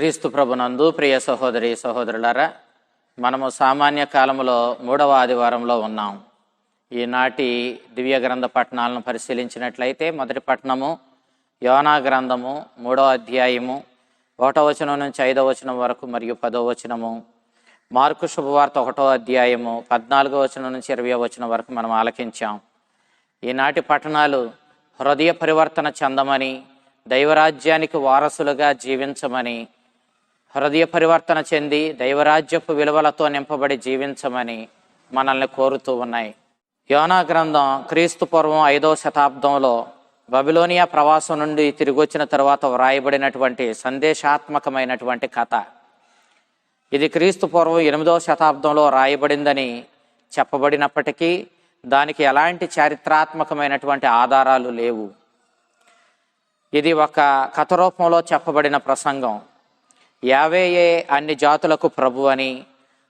క్రీస్తు ప్రభునందు ప్రియ సహోదరి సహోదరులారా మనము సామాన్య కాలంలో మూడవ ఆదివారంలో ఉన్నాం. ఈనాటి దివ్య గ్రంథ పట్టణాలను పరిశీలించినట్లయితే మొదటి పట్టణము యోనా గ్రంథము మూడవ అధ్యాయము ఒకటో వచనం నుంచి ఐదవ వచనం వరకు మరియు పదో వచనము మార్కు శుభవార్త ఒకటో అధ్యాయము పద్నాలుగో వచనం నుంచి ఇరవై వచనం వరకు మనం ఆలకించాం. ఈనాటి పట్టణాలు హృదయ పరివర్తన చెందమని దైవరాజ్యానికి వారసులుగా జీవించమని హృదయ పరివర్తన చెంది దైవరాజ్యపు విలువలతో నింపబడి జీవించమని మనల్ని కోరుతూ ఉన్నాయి. యోనా గ్రంథం క్రీస్తు పూర్వం ఐదవ శతాబ్దంలో బబిలోనియా ప్రవాసం నుండి తిరిగి వచ్చిన తర్వాత వ్రాయబడినటువంటి సందేశాత్మకమైనటువంటి కథ. ఇది క్రీస్తు పూర్వం ఎనిమిదవ శతాబ్దంలో రాయబడిందని చెప్పబడినప్పటికీ దానికి ఎలాంటి చారిత్రాత్మకమైనటువంటి ఆధారాలు లేవు. ఇది ఒక కథ రూపంలో చెప్పబడిన ప్రసంగం. యావేయే అన్ని జాతులకు ప్రభు అని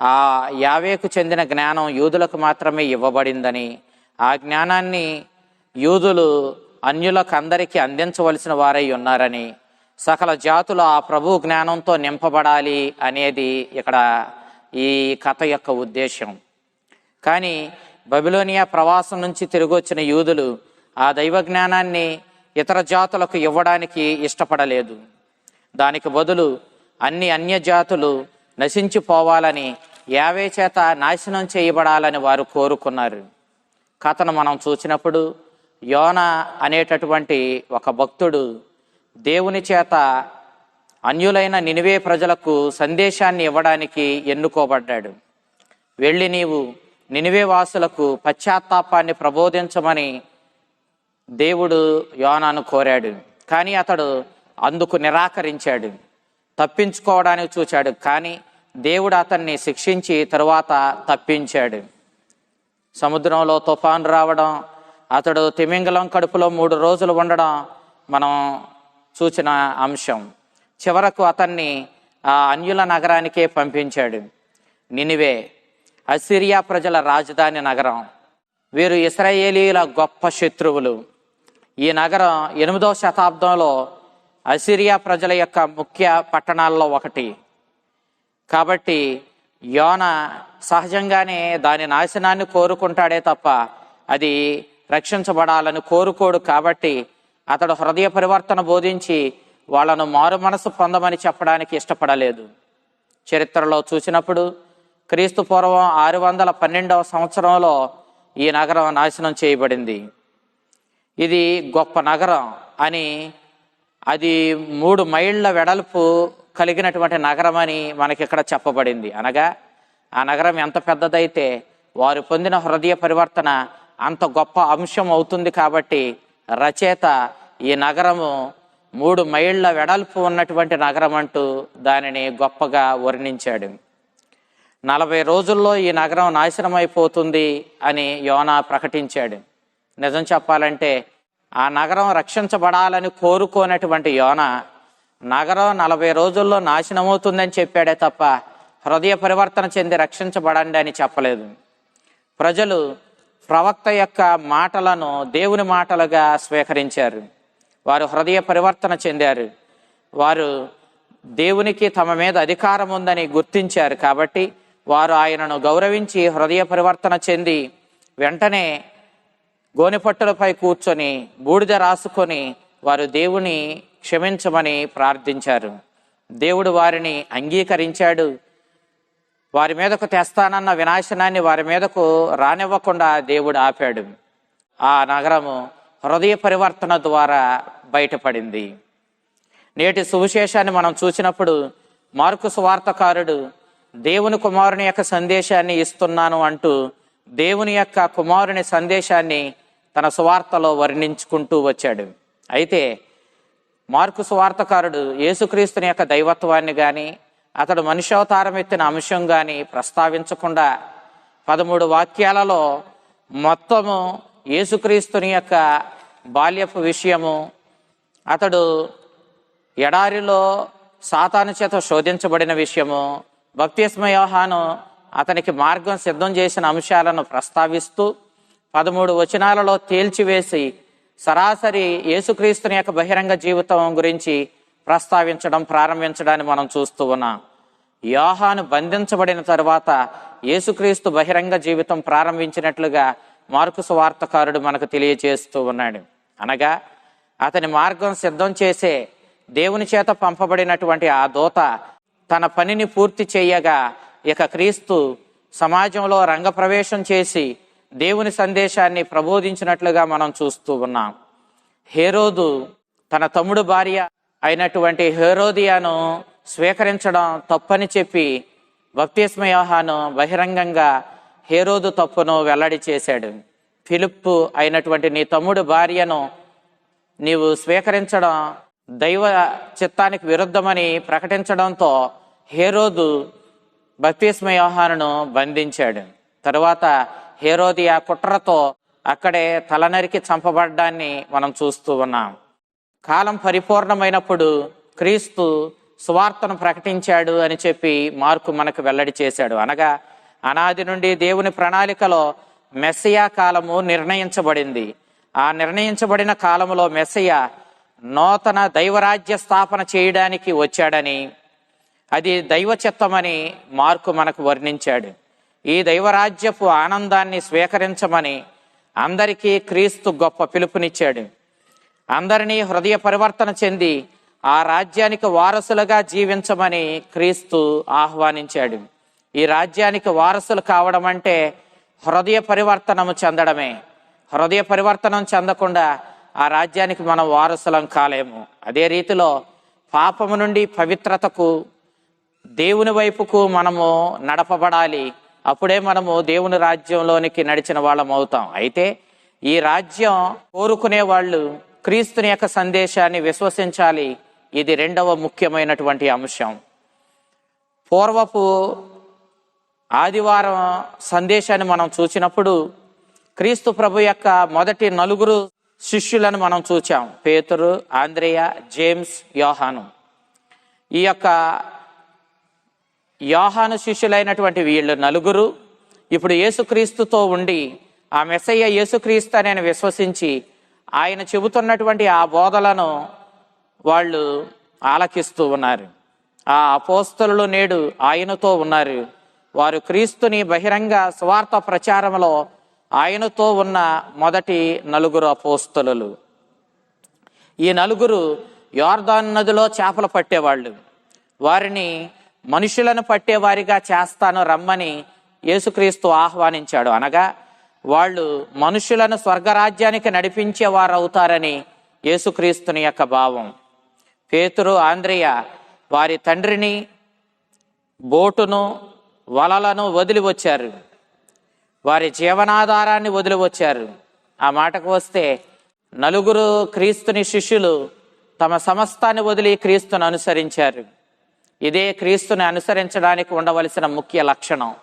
ఆ యావేకు చెందిన జ్ఞానం యూదులకు మాత్రమే ఇవ్వబడిందని ఆ జ్ఞానాన్ని యూదులు అన్యులకు అందరికీ అందించవలసిన వారై ఉన్నారని సకల జాతులు ఆ ప్రభు జ్ఞానంతో నింపబడాలి అనేది ఇక్కడ ఈ కథ యొక్క ఉద్దేశం కానీ బబిలోనియా ప్రవాసం నుంచి తిరిగి వచ్చిన యూదులు ఆ దైవ జ్ఞానాన్ని ఇతర జాతులకు ఇవ్వడానికి ఇష్టపడలేదు. దానికి బదులు అన్ని అన్య జాతులు నశించిపోవాలని యావే చేత నాశనం చేయబడాలని వారు కోరుకున్నారు. కథను మనం చూసినప్పుడు యోన అనేటటువంటి ఒక భక్తుడు దేవుని చేత అన్యులైన నినివే ప్రజలకు సందేశాన్ని ఇవ్వడానికి ఎన్నుకోబడ్డాడు. వెళ్ళి నీవు నినివే వాసులకు పశ్చాత్తాపాన్ని ప్రబోధించమని దేవుడు యోనాను కోరాడు. కానీ అతడు అందుకు నిరాకరించాడు. తప్పించుకోవడానికి చూచాడు. కానీ దేవుడు అతన్ని శిక్షించి తరువాత తప్పించాడు. సముద్రంలో తుఫాను రావడం అతడు తిమింగలం కడుపులో మూడు రోజులు ఉండడం మనం చూసిన అంశం. చివరకు అతన్ని ఆ అన్యుల నగరానికే పంపించాడు. నినివే అసిరియా ప్రజల రాజధాని నగరం. వీరు ఇస్రాయేలీల గొప్ప శత్రువులు. ఈ నగరం ఎనిమిదో శతాబ్దంలో అసిరియా ప్రజల యొక్క ముఖ్య పట్టణాల్లో ఒకటి. కాబట్టి యోన సహజంగానే దాని నాశనాన్ని కోరుకుంటాడే తప్ప అది రక్షించబడాలని కోరుకోడు కాబట్టి అతడు హృదయ పరివర్తన బోధించి వాళ్ళను మారు మనసు పొందమని చెప్పడానికి ఇష్టపడలేదు. చరిత్రలో చూసినప్పుడు క్రీస్తు పూర్వం ఆరు వందల పన్నెండవ సంవత్సరంలో ఈ నగరం నాశనం చేయబడింది. ఇది గొప్ప నగరం అని అది మూడు మైళ్ళ వెడల్పు కలిగినటువంటి నగరం అని మనకి ఇక్కడ చెప్పబడింది. అనగా ఆ నగరం ఎంత పెద్దదైతే వారు పొందిన హృదయ పరివర్తన అంత గొప్ప అంశం అవుతుంది కాబట్టి రచయిత ఈ నగరము మూడు మైళ్ళ వెడల్పు ఉన్నటువంటి నగరం అంటూ దానిని గొప్పగా వర్ణించాడు. నలభై రోజుల్లో ఈ నగరం నాశనం అయిపోతుంది అని యోనా ప్రకటించాడు. నిజం చెప్పాలంటే ఆ నగరం రక్షించబడాలని కోరుకోనటువంటి యోన నగరం నలభై రోజుల్లో నాశనమవుతుందని చెప్పాడే తప్ప హృదయ పరివర్తన చెంది రక్షించబడండి అని చెప్పలేదు. ప్రజలు ప్రవక్త యొక్క మాటలను దేవుని మాటలుగా స్వీకరించారు. వారు హృదయ పరివర్తన చెందారు. వారు దేవునికి తమ మీద అధికారం ఉందని గుర్తించారు కాబట్టి వారు ఆయనను గౌరవించి హృదయ పరివర్తన చెంది వెంటనే గోనెపట్టులపై కూర్చొని బూడిద రాసుకొని వారు దేవుని క్షమించమని ప్రార్థించారు. దేవుడు వారిని అంగీకరించాడు. వారి మీదకు తెస్తానన్న వినాశనాన్ని వారి మీదకు రానివ్వకుండా దేవుడు ఆపాడు. ఆ నగరము హృదయ పరివర్తన ద్వారా బయటపడింది. నేటి సువిశేషాన్ని మనం చూసినప్పుడు మార్కు సువార్తకారుడు దేవుని కుమారుని యొక్క సందేశాన్ని ఇస్తున్నాను అంటూ దేవుని యొక్క కుమారుని సందేశాన్ని తన సువార్తలో వర్ణించుకుంటూ వచ్చాడు. అయితే మార్కు సువార్తకారుడు యేసుక్రీస్తుని యొక్క దైవత్వాన్ని కానీ అతడు మనుష్యావతారం ఎత్తిన అంశం కానీ ప్రస్తావించకుండా పదమూడు వాక్యాలలో మొత్తము యేసుక్రీస్తుని యొక్క బాల్యపు విషయము అతడు ఎడారిలో సాతాను చేత శోధించబడిన విషయము భక్తిస్మయోహాను అతనికి మార్గం సిద్ధం చేసిన అంశాలను ప్రస్తావిస్తూ పదమూడు వచనాలలో తేల్చివేసి సరాసరి యేసుక్రీస్తుని యొక్క బహిరంగ జీవితం గురించి ప్రస్తావించడం ప్రారంభించడాన్ని మనం చూస్తూ ఉన్నాం. యోహాను బంధించబడిన తరువాత యేసుక్రీస్తు బహిరంగ జీవితం ప్రారంభించినట్లుగా మార్కు సువార్తకారుడు మనకు తెలియజేస్తూ ఉన్నాడు. అనగా అతని మార్గం సిద్ధం చేసే దేవుని చేత పంపబడినటువంటి ఆ దూత తన పనిని పూర్తి చేయగా ఇక క్రీస్తు సమాజంలో రంగప్రవేశం చేసి దేవుని సందేశాన్ని ప్రబోధించినట్లుగా మనం చూస్తూ ఉన్నాం. హేరోదు తన తమ్ముడు భార్య అయినటువంటి హేరోదియాను స్వీకరించడం తప్పని చెప్పి బప్తిస్మ యోహాను బహిరంగంగా హేరోదు తప్పును వెల్లడి చేశాడు. ఫిలిప్పు అయినటువంటి నీ తమ్ముడు భార్యను నీవు స్వీకరించడం దైవ చిత్తానికి విరుద్ధమని ప్రకటించడంతో హేరోదు బప్తిస్మ యోహానును బంధించాడు. తరువాత హేరోది ఆ కుట్రతో అక్కడే తలనరికి చంపబడ్డాన్ని మనం చూస్తూ ఉన్నాం. కాలం పరిపూర్ణమైనప్పుడు క్రీస్తు సువార్తను ప్రకటించాడు అని చెప్పి మార్కు మనకు వెల్లడి చేశాడు. అనగా అనాది నుండి దేవుని ప్రణాళికలో మెస్సియా కాలము నిర్ణయించబడింది. ఆ నిర్ణయించబడిన కాలంలో మెస్సియా నూతన దైవరాజ్య స్థాపన చేయడానికి వచ్చాడని అది దైవ చిత్తమని మార్కు మనకు వర్ణించాడు. ఈ దైవరాజ్యపు ఆనందాన్ని స్వీకరించమని అందరికీ క్రీస్తు గొప్ప పిలుపునిచ్చాడు. అందరినీ హృదయ పరివర్తన చెంది ఆ రాజ్యానికి వారసులుగా జీవించమని క్రీస్తు ఆహ్వానించాడు. ఈ రాజ్యానికి వారసులు కావడం అంటే హృదయ పరివర్తనము చెందడమే. హృదయ పరివర్తనం చెందకుండా ఆ రాజ్యానికి మనం వారసులం కాలేము. అదే రీతిలో పాపము నుండి పవిత్రతకు దేవుని వైపుకు మనము నడపబడాలి. అప్పుడే మనము దేవుని రాజ్యంలోనికి నడిచిన వాళ్ళం అవుతాం. అయితే ఈ రాజ్యం కోరుకునే వాళ్ళు క్రీస్తుని యొక్క సందేశాన్ని విశ్వసించాలి. ఇది రెండవ ముఖ్యమైనటువంటి అంశం. పూర్వపు ఆదివారం సందేశాన్ని మనం చూసినప్పుడు క్రీస్తు ప్రభు యొక్క మొదటి నలుగురు శిష్యులను మనం చూచాం. పేతురు ఆంద్రేయ జేమ్స్ యోహాను. ఈ యొక్క యోహాను శిష్యులైనటువంటి వీళ్ళు నలుగురు ఇప్పుడు యేసుక్రీస్తుతో ఉండి ఆ మెస్సయ్య యేసుక్రీస్తు అని విశ్వసించి ఆయన చెబుతున్నటువంటి ఆ బోధలను వాళ్ళు ఆలకిస్తూ ఉన్నారు. ఆ అపోస్తలు నేడు ఆయనతో ఉన్నారు. వారు క్రీస్తుని బహిరంగ స్వార్థ ప్రచారంలో ఆయనతో ఉన్న మొదటి నలుగురు అపోస్తలు ఈ నలుగురు యోర్దాన్ నదిలో చేపలు పట్టేవాళ్ళు. వారిని మనుషులను పట్టేవారిగా చేస్తాను రమ్మని యేసుక్రీస్తు ఆహ్వానించాడు. అనగా వాళ్ళు మనుషులను స్వర్గరాజ్యానికి నడిపించేవారు అవుతారని యేసుక్రీస్తుని యొక్క భావం. పేతురు ఆంద్రియ వారి తండ్రిని బోటును వలలను వదిలి వచ్చారు వారి జీవనాధారాన్ని వదిలి వచ్చారు ఆ మాటకు వస్తే నలుగురు క్రీస్తుని శిష్యులు తమ సమస్తాన్ని వదిలి క్రీస్తును అనుసరించారు. ఇదే క్రీస్తుని అనుసరించడానికి ఉండవలసిన ముఖ్య లక్షణం.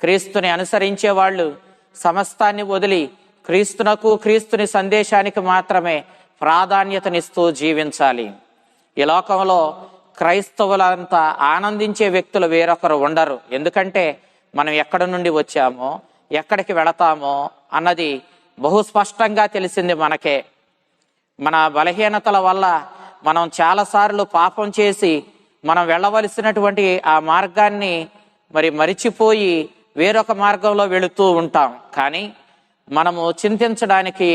క్రీస్తుని అనుసరించే వాళ్ళు సమస్తాన్ని వదిలి క్రీస్తునకు క్రీస్తుని సందేశానికి మాత్రమే ప్రాధాన్యతనిస్తూ జీవించాలి. ఈ లోకంలో క్రైస్తవులంతా ఆనందించే వ్యక్తులు వేరొకరు ఉండరు. ఎందుకంటే మనం ఎక్కడ నుండి వచ్చామో ఎక్కడికి వెళతామో అన్నది బహు స్పష్టంగా తెలిసింది మనకే. మన బలహీనతల వల్ల మనం చాలాసార్లు పాపం చేసి మనం వెళ్ళవలసినటువంటి ఆ మార్గాన్ని మరి మరిచిపోయి వేరొక మార్గంలో వెళుతూ ఉంటాం. కానీ మనము చింతించడానికి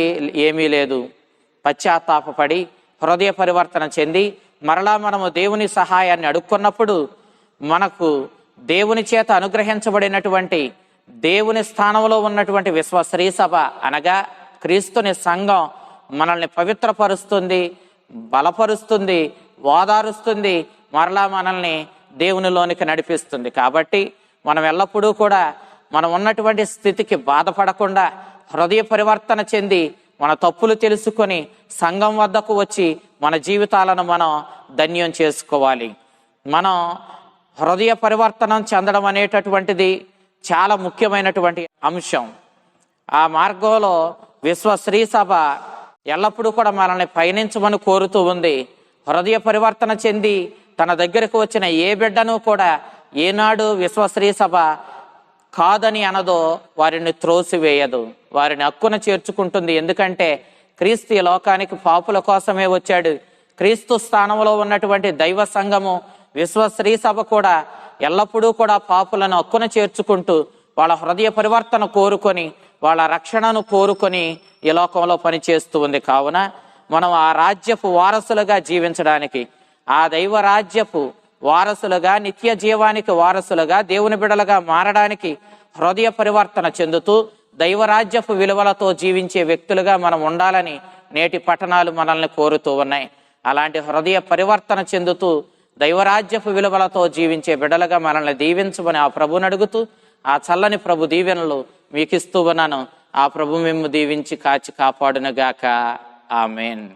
ఏమీ లేదు. పశ్చాత్తాపపడి హృదయ పరివర్తన చెంది మరలా మనము దేవుని సహాయాన్ని అడుక్కున్నప్పుడు మనకు దేవుని చేత అనుగ్రహించబడినటువంటి దేవుని స్థానంలో ఉన్నటువంటి విశ్వ శ్రీ సభ అనగా క్రీస్తుని సంఘం మనల్ని పవిత్రపరుస్తుంది బలపరుస్తుంది ఓదారుస్తుంది మరలా మనల్ని దేవునిలోనికి నడిపిస్తుంది. కాబట్టి మనం ఎల్లప్పుడూ కూడా మనం ఉన్నటువంటి స్థితికి బాధపడకుండా హృదయ పరివర్తన చెంది మన తప్పులు తెలుసుకొని సంఘం వద్దకు వచ్చి మన జీవితాలను మనం ధన్యం చేసుకోవాలి. మనం హృదయ పరివర్తనం చెందడం అనేటటువంటిది చాలా ముఖ్యమైనటువంటి అంశం. ఆ మార్గంలో విశ్వ శ్రీ సభ ఎల్లప్పుడూ కూడా మనల్ని పయనించమని కోరుతూ ఉంది. హృదయ పరివర్తన చెంది తన దగ్గరకు వచ్చిన ఏ బిడ్డను కూడా ఏనాడు విశ్వశ్రీ సభ కాదని అనదో వారిని త్రోసివేయదు. వారిని హక్కున చేర్చుకుంటుంది. ఎందుకంటే క్రీస్తు ఈ లోకానికి పాపుల కోసమే వచ్చాడు. క్రీస్తు స్థానంలో ఉన్నటువంటి దైవ సంఘము విశ్వశ్రీ సభ కూడా ఎల్లప్పుడూ కూడా పాపులను హక్కున చేర్చుకుంటూ వాళ్ళ హృదయ పరివర్తన కోరుకొని వాళ్ళ రక్షణను కోరుకొని ఈ లోకంలో పనిచేస్తూ ఉంది. కావున మనం ఆ రాజ్యపు వారసులుగా జీవించడానికి ఆ దైవరాజ్యపు వారసులుగా నిత్య జీవానికి వారసులుగా దేవుని బిడలుగా మారడానికి హృదయ పరివర్తన చెందుతూ దైవరాజ్యపు విలువలతో జీవించే వ్యక్తులుగా మనం ఉండాలని నేటి పట్టణాలు మనల్ని కోరుతూ ఉన్నాయి. అలాంటి హృదయ పరివర్తన చెందుతూ దైవరాజ్యపు విలువలతో జీవించే బిడ్డలుగా మనల్ని దీవించమని ఆ ప్రభుని అడుగుతూ ఆ చల్లని ప్రభు దీవెనలు మీకు ఇస్తూ ఉన్నాను. ఆ ప్రభు మేము దీవించి కాచి కాపాడునుగాక. ఆమెన్.